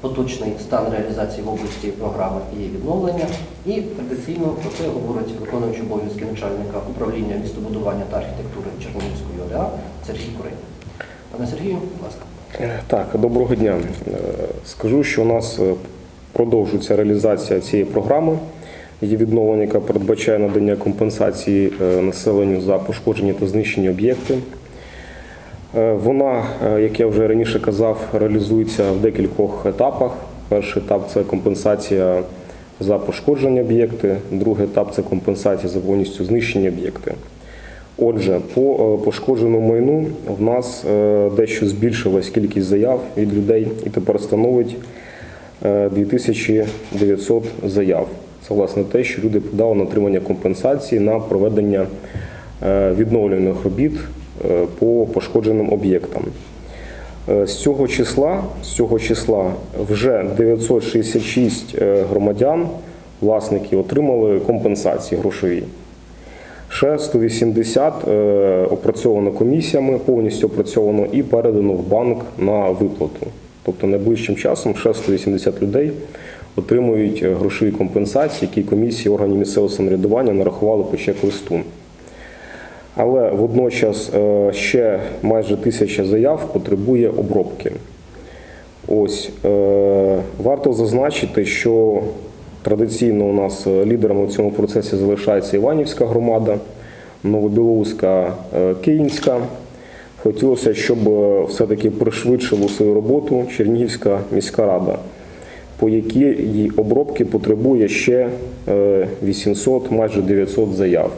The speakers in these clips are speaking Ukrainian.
поточний стан реалізації в області програми її відновлення. І традиційно про це говорить виконуючий обов'язки начальника управління містобудування та архітектури Чернігівської ОДА Сергій Курень. Пане Сергію, будь ласка. Е, Так, доброго дня. Е, Скажу, що у нас е, продовжується реалізація цієї програми. Її відновлення, яка передбачає надання компенсації населенню за пошкоджені та знищені об'єкти. Е, Вона, е, як я вже раніше казав, реалізується в декількох етапах. Перший етап це компенсація за пошкоджені об'єкти, другий етап це компенсація за повністю знищені об'єкти. Отже, по е, пошкодженому майну в нас дещо збільшилась кількість заяв від людей і тепер становить е, 2900 заяв. Це власне те, що люди подали на отримання компенсації на проведення е, робіт по пошкодженим об'єктам. Е, З цього числа, з цього числа вже 966 е, громадян, власники отримали компенсації грошові. Ще 180 е, опрацьовано комісіями, повністю опрацьовано і передано в банк на виплату. Тобто найближчим часом ще 180 людей отримують е, грошові компенсації, які комісії органів місцевого самоврядування нарахували по чек-листу. Але водночас е, ще майже тисяча заяв потребує обробки. Ось е, варто зазначити, що традиційно у нас е, лідерами в цьому процесі залишається Іванівська громада, Новобілоуська, Київська. Хотілося, щоб все-таки пришвидшило свою роботу Чернігівська міська рада, по якій обробки потребує ще е, 800, майже 900 заяв.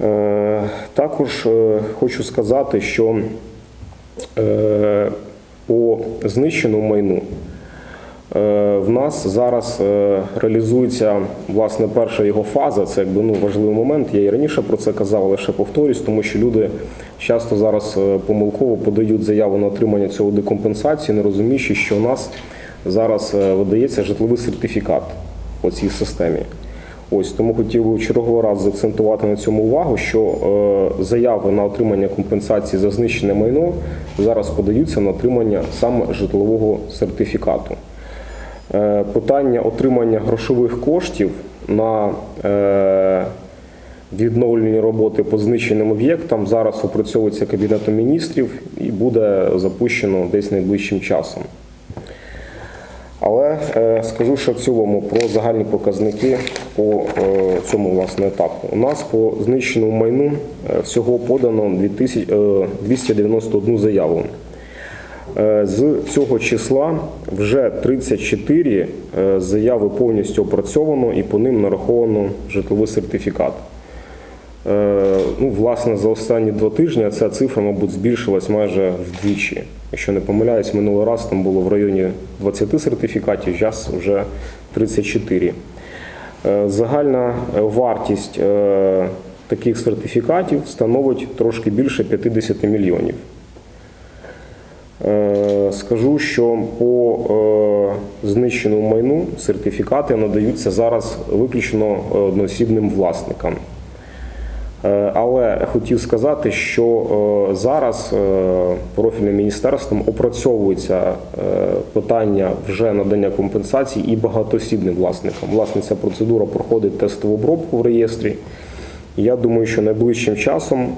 Е, Також е, хочу сказати, що е, по знищеному майну в нас зараз реалізується власне перша його фаза. Це якби ну важливий момент. Я і раніше про це казав, але ще повторюсь, тому що люди часто зараз помилково подають заяву на отримання цього декомпенсації, не розуміючи, що у нас зараз видається житловий сертифікат по цій системі. Ось тому хотів би в черговий раз заакцентувати на цьому увагу, що е, заяви на отримання компенсації за знищене майно зараз подаються на отримання саме житлового сертифікату. Е, питання отримання грошових коштів на е, відновлені роботи по знищеним об'єктам зараз опрацьовується Кабінетом міністрів і буде запущено десь найближчим часом. Але е, скажу, що в цілому про загальні показники по е, цьому власне етапу. У нас по знищеному майну е, всього подано 2000, е, 291 заяву. З цього числа вже 34 е, заяви повністю опрацьовано і по ним нараховано житловий сертифікат. Ну, власне, за останні два тижні ця цифра, мабуть, збільшилась майже вдвічі. Якщо не помиляюсь, минулий раз там було в районі 20 сертифікатів, зараз вже 34. Е, Загальна е, вартість е, таких сертифікатів становить трошки більше 50 мільйонів. Скажу, що по знищеному майну сертифікати надаються зараз виключно одноосібним власникам. Е, Але хотів сказати, що е, зараз е, профільним міністерством опрацьовується питання вже надання компенсацій і багатоосібним власникам. Власне, ця процедура проходить тестову обробку в реєстрі. Я думаю, що найближчим часом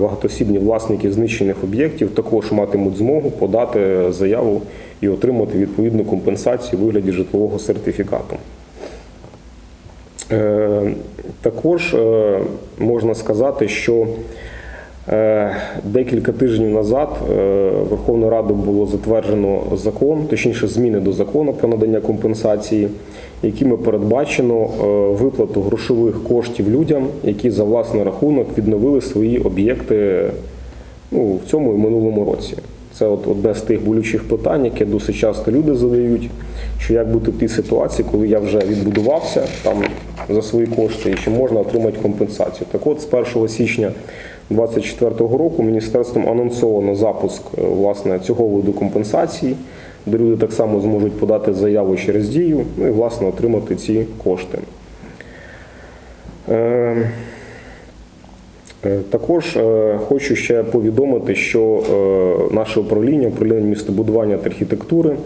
багатосібні власники знищених об'єктів також матимуть змогу подати заяву і отримати відповідну компенсацію у вигляді житлового сертифікату. Також е, можна сказати, що е, декілька тижнів назад е, Верховною Радою було затверджено закон, точніше зміни до закону про надання компенсації, якими передбачено виплату грошових коштів людям, які за власний рахунок відновили свої об'єкти ну, в цьому і минулому році. Це от одне з тих болючих питань, яке досить часто люди задають, що як бути в тій ситуації, коли я вже відбудувався там за свої кошти, і чи можна отримати компенсацію. Так от з 1 січня 2024 року міністерством анонсовано запуск е, власне цього виду компенсації, де люди так само зможуть подати заяву через дію, ну і власне отримати ці кошти. Е, Е, Також хочу ще повідомити, що наше управління, управління містобудування та архітектури,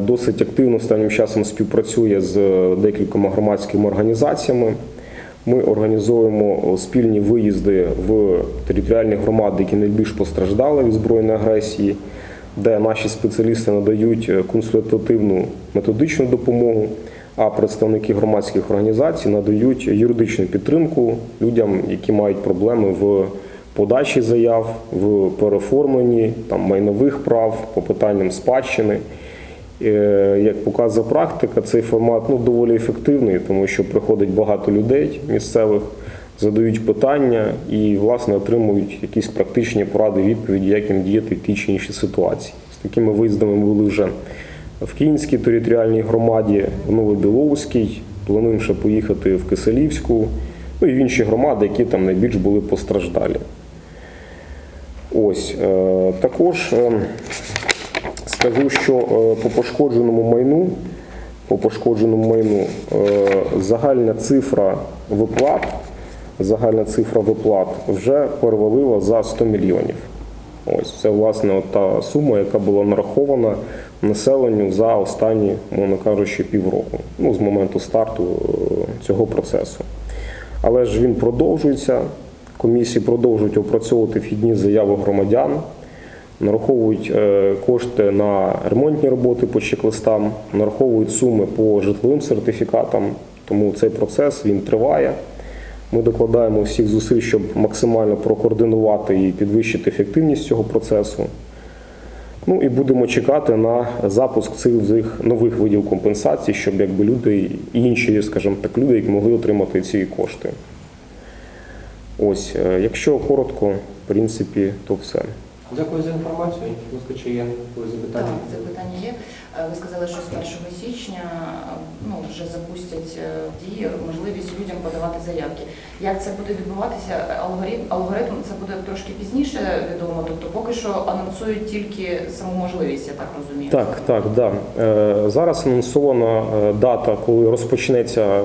досить активно останнім часом співпрацює з декількома громадськими організаціями. Ми організовуємо спільні виїзди в територіальні громади, які найбільш постраждали від збройної агресії, де наші спеціалісти надають е, консультативну методичну допомогу, а представники громадських організацій надають юридичну підтримку людям, які мають проблеми в подачі заяв, в переоформленні там, майнових прав, по питанням спадщини. Е, Як показує практика, цей формат ну, доволі ефективний, тому що приходить багато людей місцевих, задають питання і, власне, отримують якісь практичні поради, відповіді, як їм діяти в тій чи іншій ситуації. З такими виїздами ми були вже в Київській територіальній громаді, в Новобіловській, плануємо ще поїхати в Киселівську, ну і в інші громади, які там найбільш були постраждалі. Ось е, також е, скажу, що е, по пошкодженому майну, по пошкодженому майну е, загальна цифра виплат, загальна цифра виплат вже перевалила за 100 мільйонів. Ось це власне от та сума, яка була нарахована населенню за останні, мовно кажучи, півроку, ну з моменту старту е, цього процесу. Але ж він продовжується. Комісії продовжують опрацьовувати вхідні заяви громадян, нараховують е, кошти на ремонтні роботи по чек-листам, нараховують суми по житловим сертифікатам. Тому цей процес він триває. Ми докладаємо всіх зусиль, щоб максимально прокоординувати і підвищити ефективність цього процесу. Ну і будемо чекати на запуск цих нових видів компенсацій, щоб якби люди і інші, скажімо так, люди, могли отримати ці кошти. Ось, е, якщо коротко, в принципі, то все. Дякую за інформацію. Будь ласка, чи є якісь запитання? Так, запитання є. Е, Ви сказали, що з 1 січня е, ну, вже запустять е, в дії можливість людям подавати заявки. Як це буде відбуватися? Алгоритм, алгоритм це буде трошки пізніше відомо. Тобто поки що анонсують тільки саму можливість, я так розумію. Так, так, да. Зараз анонсована дата, коли розпочнеться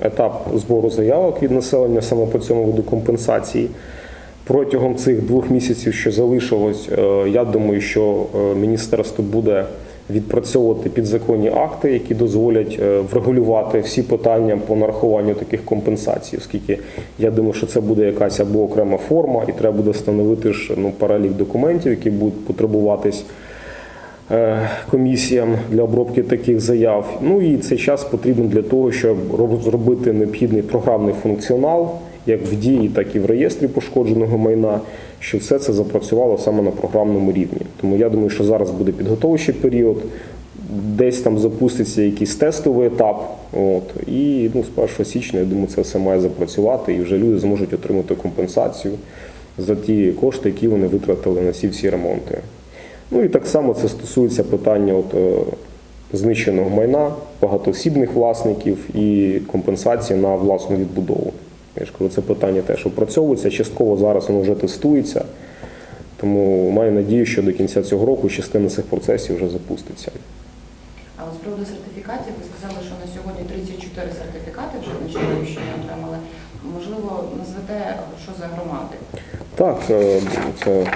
етап збору заявок від населення саме по цьому виду компенсації. Протягом цих двох місяців, що залишилось, е, я думаю, що е, міністерство буде відпрацьовувати підзаконні акти, які дозволять е, врегулювати всі питання по нарахуванню таких компенсацій, оскільки я думаю, що це буде якась або окрема форма, і треба буде встановити ж ну, перелік документів, які будуть потребуватись комісіям для обробки таких заяв. Ну і цей час потрібен для того, щоб розробити необхідний програмний функціонал, як в дії, так і в реєстрі пошкодженого майна, щоб все це запрацювало саме на програмному рівні. Тому я думаю, що зараз буде підготовчий період. Десь там запуститься якийсь тестовий етап. От, і ну, з 1 січня, я думаю, це все має запрацювати, і вже люди зможуть отримати компенсацію за ті кошти, які вони витратили на ці всі ремонти. Ну і так само це стосується питання от, е, знищеного майна, багатоосібних власників і компенсації на власну відбудову. Я ж кажу, це питання теж опрацьовується. Частково зараз воно вже тестується. Тому маю надію, що до кінця цього року частина цих процесів вже запуститься. А з приводу сертифікатів, ви сказали, що на сьогодні 34 сертифікати вже на Чернігівщині отримали. Можливо, назвете, що за громади? Так, це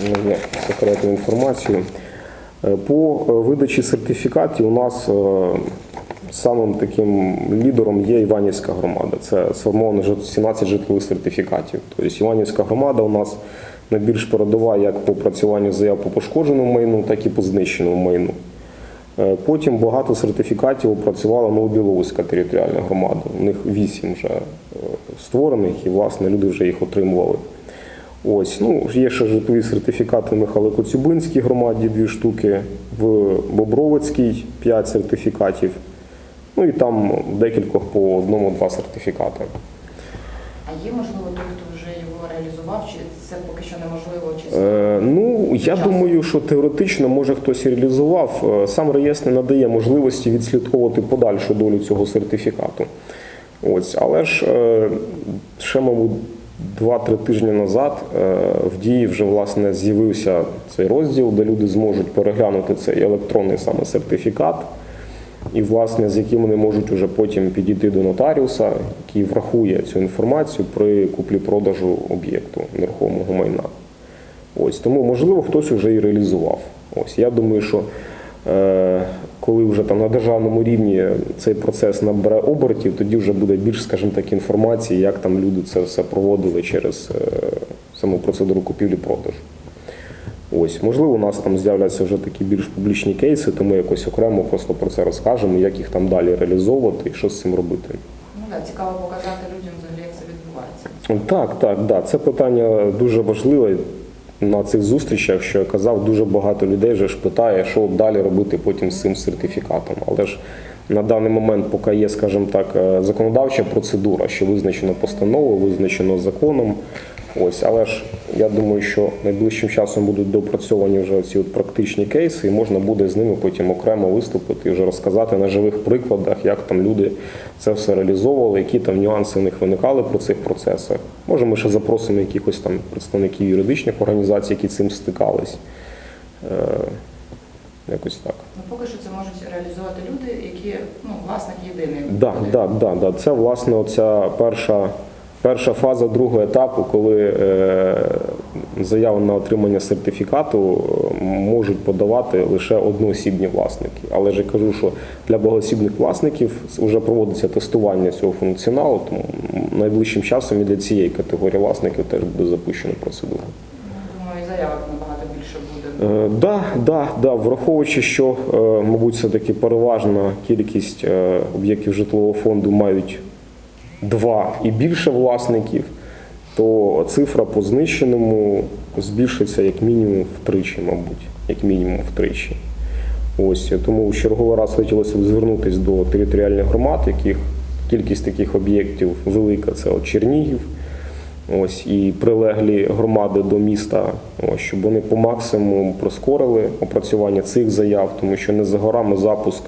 не є секретну інформацію. Е, По е, видачі сертифікатів у нас е, самим таким лідером є Іванівська громада. Це сформовано 17 житлових сертифікатів. Тобто Іванівська громада у нас найбільш передова як по опрацюванню заяв по пошкодженому майну, так і по знищеному майну. Е, Потім багато сертифікатів опрацювала Новобіловська територіальна громада. У них вісім вже е, створених, і власне люди вже їх отримували. Ось, ну, є ще житлові сертифікати в Михайло-Коцюбинській громаді, дві штуки, в Бобровицькій п'ять сертифікатів. Ну і там декількох по одному-два сертифікати. А є, можливо, той, хто вже його реалізував, чи це поки що неможливо, чи Е, ну, я Часу. думаю, що теоретично може хтось реалізував. Е, Сам реєстр не надає можливості відслідковувати подальшу долю цього сертифікату. Ось, але ж е, ще, мабуть, 2-3 тижні назад е, в дії вже власне з'явився цей розділ, де люди зможуть переглянути цей електронний саме сертифікат. І, власне, з яким вони можуть уже потім підійти до нотаріуса, який врахує цю інформацію при куплі-продажу об'єкту нерухомого майна. Ось тому, можливо, хтось вже і реалізував. Ось я думаю, що е, коли вже там на державному рівні цей процес набере обертів, тоді вже буде більш, скажімо так, інформації, як там люди це все проводили через е, саму процедуру купівлі-продажу. Ось, можливо, у нас там з'являться вже такі більш публічні кейси, то ми якось окремо просто про це розкажемо, як їх там далі реалізовувати і що з цим робити. Ну так, цікаво показати людям взагалі, як це відбувається. Так, так, так. Це питання дуже важливе на цих зустрічах, що я казав, дуже багато людей вже ж питає, що далі робити потім з цим сертифікатом. Але ж на даний момент, поки є, скажімо так, е, законодавча процедура, що визначено постановою, визначено законом. Ось, але ж я думаю, що найближчим часом будуть допрацьовані вже ці от практичні кейси, і можна буде з ними потім окремо виступити і вже розказати на живих прикладах, як там люди це все реалізовували, які там нюанси в них виникали про цих процесах. Може, ми ще запросимо якихось там представників юридичних організацій, які цим стикались. Е, якось так. Ну поки що це можуть реалізувати люди, які ну власник єдиний. Да, буде. да, да, да. Це власне оця перша, перша фаза другого етапу, коли е, заяву на отримання сертифікату е, можуть подавати лише одноосібні власники. Але ж я кажу, що для багатоосібних власників вже проводиться тестування цього функціоналу, тому найближчим часом і для цієї категорії власників теж буде запущена процедура. Ну, Думаю, і заявок набагато більше буде. Е, Да, да, да, враховуючи, що, мабуть, все-таки переважна кількість об'єктів житлового фонду мають два і більше власників, то цифра по знищеному збільшиться як мінімум втричі, мабуть, як мінімум втричі. Ось тому в черговий раз хотілося б звернутися до територіальних громад, яких кількість таких об'єктів велика. Це от Чернігів, ось і прилеглі громади до міста, ось, щоб вони по максимуму прискорили опрацювання цих заяв, тому що не за горами запуск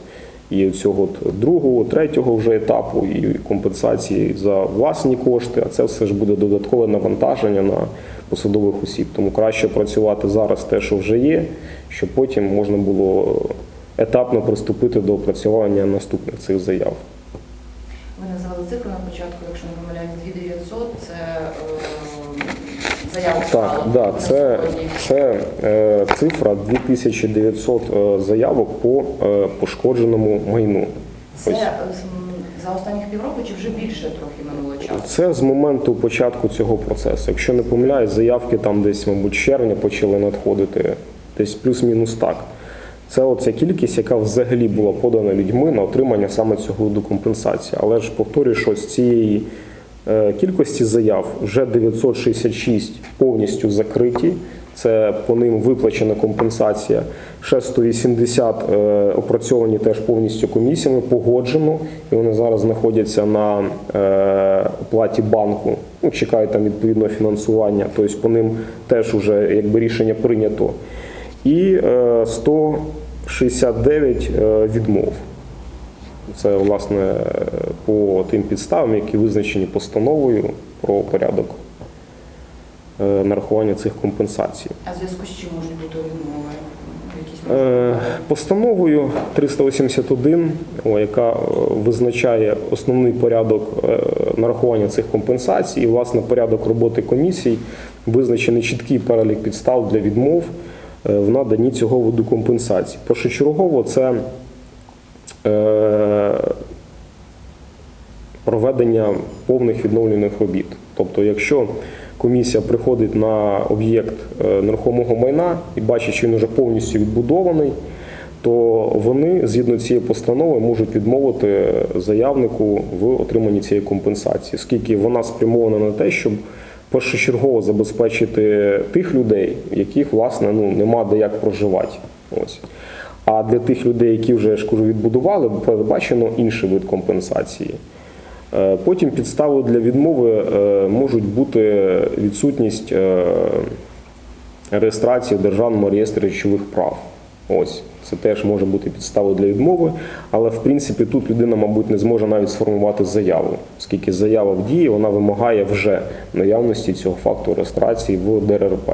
і цього другого, третього вже етапу, і компенсації за власні кошти. А це все ж буде додаткове навантаження на посадових осіб. Тому краще працювати зараз те, що вже є, щоб потім можна було етапно приступити до опрацювання наступних цих заяв. Ви назвали цифру на початку, якщо не помиляюсь, 2900, це е, Так, да, це, це е, цифра 2900 е, заявок по е, пошкодженому майну. Це Ось. за останніх півроку чи вже більше трохи минуло часу? Це з моменту початку цього процесу. Якщо не помиляюсь, заявки там десь, мабуть, з червня почали надходити, десь плюс-мінус так. Це оця кількість, яка взагалі була подана людьми на отримання саме цього виду компенсації. Але ж повторюю, що з цієї кількості заяв вже 966 повністю закриті. Це по ним виплачена компенсація. Ще 180 е, опрацьовані теж повністю комісіями, погоджено, і вони зараз знаходяться на е, оплаті банку. Ну, чекають там відповідного фінансування. Тобто по ним теж вже якби рішення прийнято. І е, 169 е, відмов. Це власне по тим підставам, які визначені постановою про порядок е, нарахування цих компенсацій. А в зв'язку з чим можуть бути відмови? Е, Постановою 381, яка е, визначає основний порядок нарахування цих компенсацій, і власне порядок роботи комісій, визначений чіткий перелік підстав для відмов в наданні цього виду компенсацій. Першочергово це проведення повних відновлених робіт. Тобто, якщо комісія приходить на об'єкт е, нерухомого майна і бачить, що він вже повністю відбудований, то вони згідно цієї постанови можуть відмовити заявнику в отриманні цієї компенсації, оскільки вона спрямована на те, щоб першочергово забезпечити тих людей, яких власне ну нема де як проживати. Ось. А для тих людей, які вже ж відбудували, передбачено інший вид компенсації. Е, Потім підставою для відмови е, можуть бути відсутність е, реєстрації в Державному реєстрі речових прав. Ось це теж може бути підставою для відмови, але в принципі тут людина, мабуть, не зможе навіть сформувати заяву, оскільки заява в дії вона вимагає вже наявності цього факту реєстрації в ДРРП.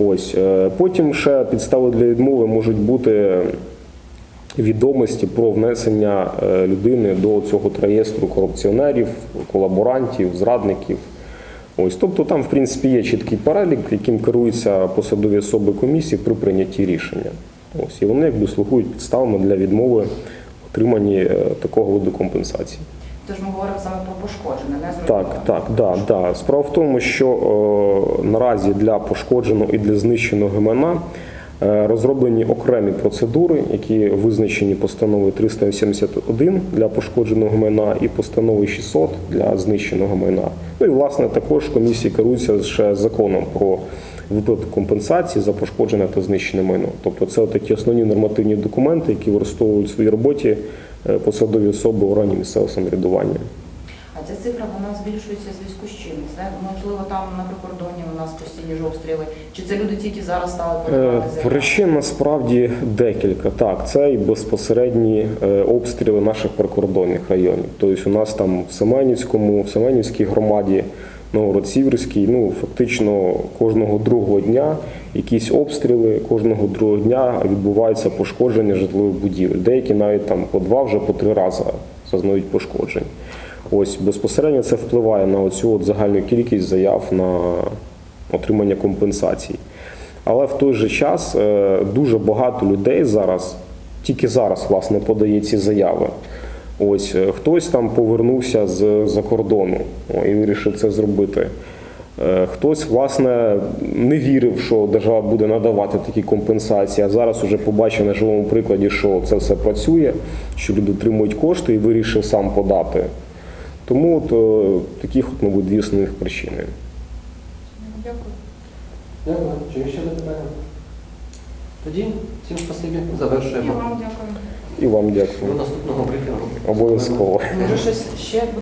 Ось е, потім ще підстави для відмови можуть бути відомості про внесення е, людини до цього реєстру корупціонерів, колаборантів, зрадників. Ось, тобто там, в принципі, є чіткий перелік, яким керуються посадові особи комісії при прийнятті рішення. Ось, і вони якби слугують підставами для відмови отриманні е, такого виду компенсації. Тож ми говоримо саме про пошкоджене, не Так, зруйноване. так, да, да. Справа в тому, що е, наразі для пошкодженого і для знищеного гмена е, розроблені окремі процедури, які визначені постановою 381 для пошкодженого майна і постановою 600 для знищеного майна. Ну і власне також комісії керуються ще законом про виплату компенсації за пошкоджене та знищене майно. Тобто це такі основні нормативні документи, які використовують в своїй роботі посадові особи органів місцевого самоврядування. А ця цифра вона збільшується в зв'язку з чим? Це можливо там на прикордоні у нас постійні ж обстріли. Чи це люди тільки зараз стали Е, подавати? Причин насправді декілька. Так, це і безпосередні е, обстріли наших прикордонних районів. Тобто у нас там в Семенівському, в Семенівській громаді, Новгород-Сіверській, ну фактично кожного другого дня якісь обстріли, кожного другого дня відбувається пошкодження житлових будівель. Деякі навіть там по два, вже по три рази зазнають пошкоджень. Ось безпосередньо це впливає на оцю от загальну кількість заяв на отримання компенсацій. Але в той же час е, дуже багато людей зараз, тільки зараз, власне, подає ці заяви. Ось е, хтось там повернувся з за кордону і вирішив це зробити. Е, Хтось, власне, не вірив, що держава буде надавати такі компенсації, а зараз вже побачив на живому прикладі, що це все працює, що люди отримують кошти і вирішив сам подати. Тому от, е, таких, от, мабуть, дві основних причини. Дякую. Дякую. Чи є ще запитання? Тоді всім спасибі. Завершуємо. вам дякую. І вам дякую. До наступного брифінгу. Обов'язково. Може щось ще